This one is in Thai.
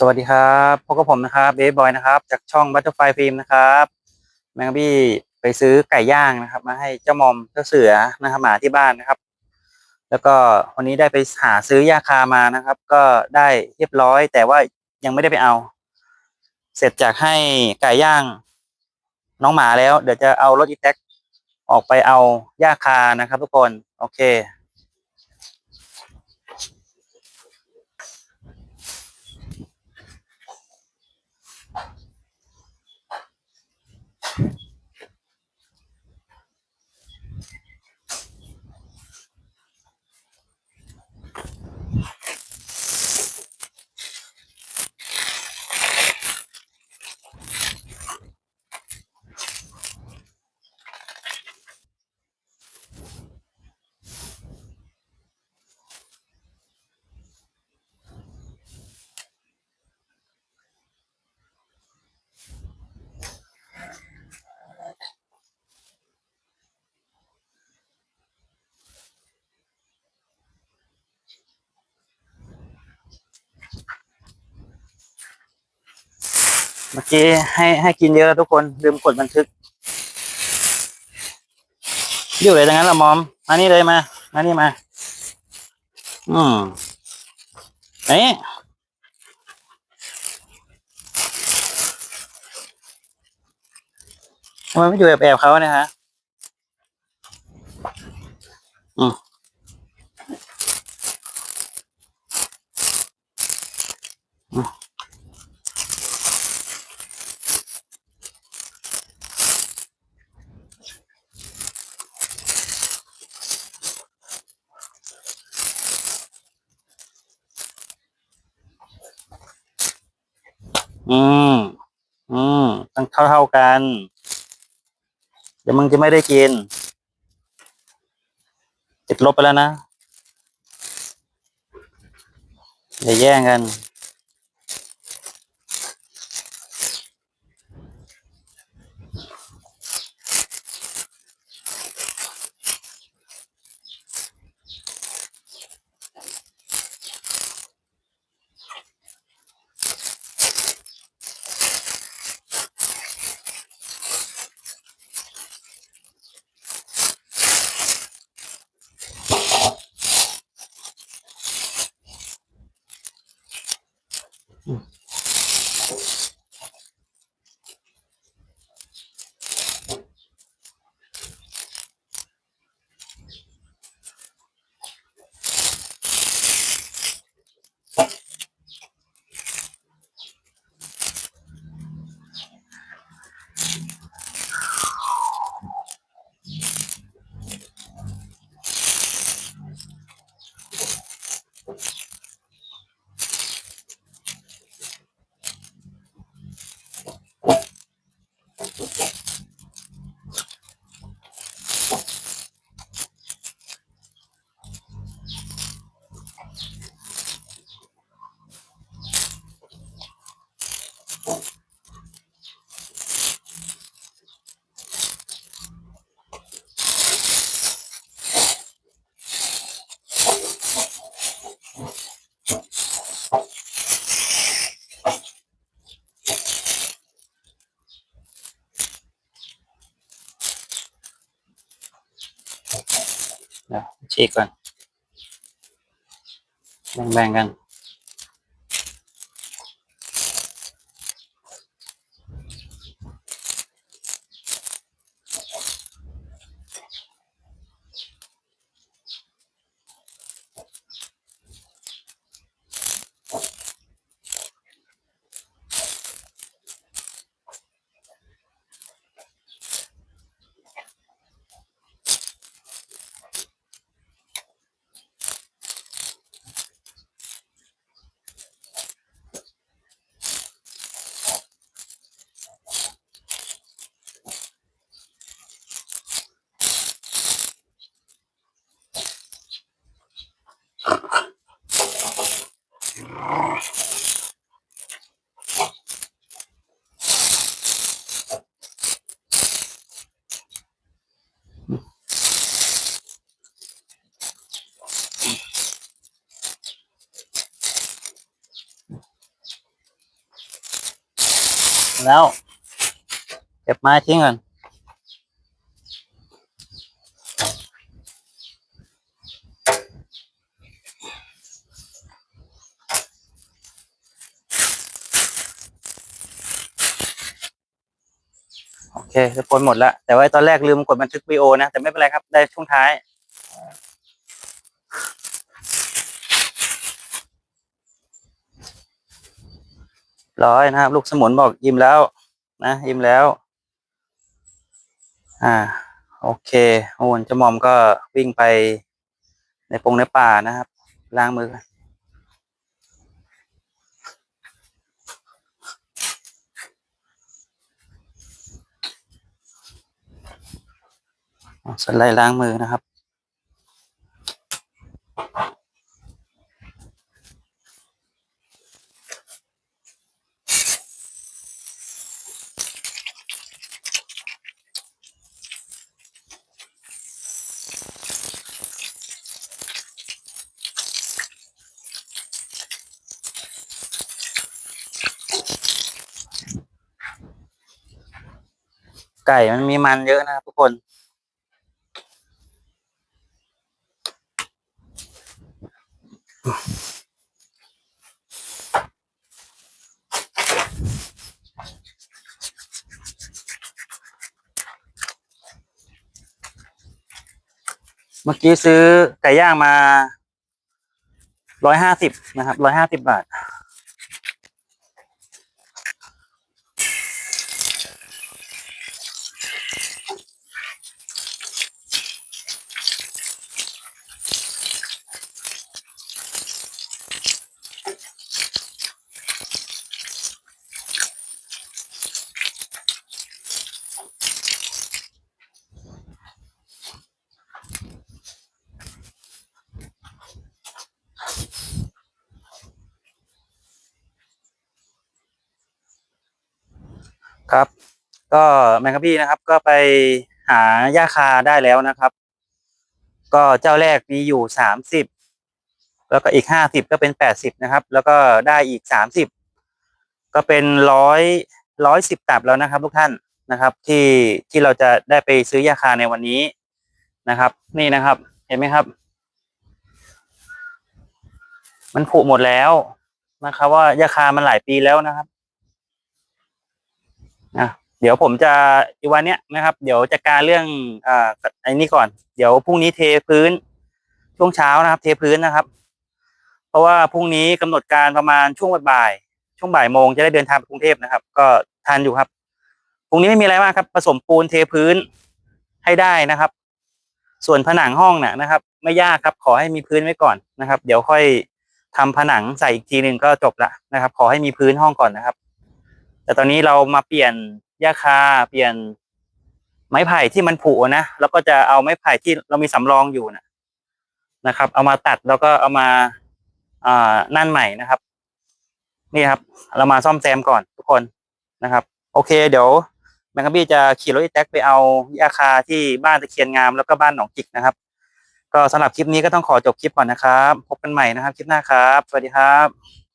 สวัสดีครับพบกับผมนะครับเบสบอยนะครับ จากช่อง Butterfly Film นะครับแมงบี้ไปซื้อไก่ย่างนะครับ มาให้เจ้ามอมเจ้าเสือนะครับหมาที่บ้านนะครับ แล้วก็วันนี้ได้ไปหาซื้อยาคามานะครับ ก็ได้เรียบร้อย แต่ว่ายังไม่ได้ไปเอา เสร็จจากให้ไก่ย่าง น้องหมาแล้ว เดี๋ยวจะเอารถอีแท็กออกไปเอายาคานะครับ ทุกคนโอเค เมื่อกี้ให้ให้กินเยอะแล้วทุกคนลืมกดบันทึก อยู่เลยดังนั้นละมอม มานี่เลยมา มานี่มา อืมเอ๊ะทำไมไม่อยู่แอบแอบเขาเนี่ยฮะ อืมอืม อืม อืมต้องเท่าเท่ากัน เดี๋ยวมึงจะไม่ได้กินติดลบไปแล้วนะอย่าแย่งกัน เดี๋ยวฉีกก่ แล้วเก็บไม้ทิ้งก่อนโอเคทุกคนหมดแล้ว แต่ว่าตอนแรกลืมกดบันทึกวีดีโอนะ แต่ไม่เป็นไรครับ ได้ช่วงท้าย ร้อยนะครับ ลูกสมุนบอกยิ้มแล้วนะยิ้มแล้ว อ่า โอเคโอนจาหมอมก็วิ่งไปในปงในป่านะครับล้างมือสไลด์ล้างมือนะครับ ไก่มันมีมันเยอะนะครับทุกคน เมื่อกี้ซื้อไก่ย่างมาร้อยห้าสิบนะครับร้อยห้าสิบบาท ครับ ก็แมงกะพี่นะครับ ก็ไปหาหญ้าคาได้แล้วนะครับ ก็เจ้าแรกมีอยู่สามสิบแล้วก็อีกห้าสิบก็เป็นแปดสิบนะครับ แล้วก็ได้อีกสามสิบก็เป็นร้อยร้อยสิบตับแล้วนะครับ ทุกท่านนะครับ ที่ที่เราจะได้ไปซื้อหญ้าคาในวันนี้นะครับ นี่นะครับ เห็นไหมครับ มันผุหมดแล้วนะครับ ว่าหญ้าคามันหลายปีแล้วนะครับ อะเดี๋ยวผมจะอีวันเนี้ยนะครับ เดี๋ยวจัดการเรื่องอ่าไอ้นี่ก่อน เดี๋ยวพรุ่งนี้เทพื้น ช่วงเช้านะครับ เทพื้นนะครับ เพราะว่าพรุ่งนี้กำหนดการประมาณช่วงบ่ายช่วงบ่ายโมงจะได้เดินทางไปกรุงเทพนะครับ ก็ทันอยู่ครับพรุ่งนี้ไม่มีอะไรมากครับ ผสมปูนเทพื้นให้ได้นะครับ ส่วนผนังห้องเนี่ยนะครับ ไม่ยากครับ ขอให้มีพื้นไว้ก่อนนะครับ เดี๋ยวค่อยทำผนังใส่อีกทีหนึ่งก็จบละนะครับ ขอให้มีพื้นห้องก่อนนะครับ แต่ตอนนี้เรามาเปลี่ยนหญ้าคาเปลี่ยนไม้ไผ่ที่มันผุนะแล้วก็จะเอาไม้ไผ่ที่เรามีสำรองอยู่นะนะครับ เอามาตัดแล้วก็เอามาอ่านั่นใหม่นะครับ นี่ครับ เรามาซ่อมแซมก่อนทุกคนนะครับ โอเค เดี๋ยวแมงกะบี้จะขี่รถอีแท็กไปเอาหญ้าคาที่บ้านตะเคียนงามแล้วก็บ้านหนองจิกนะครับ ก็สำหรับคลิปนี้ก็ต้องขอจบคลิปก่อนนะครับ พบกันใหม่นะครับ คลิปหน้าครับ สวัสดีครับ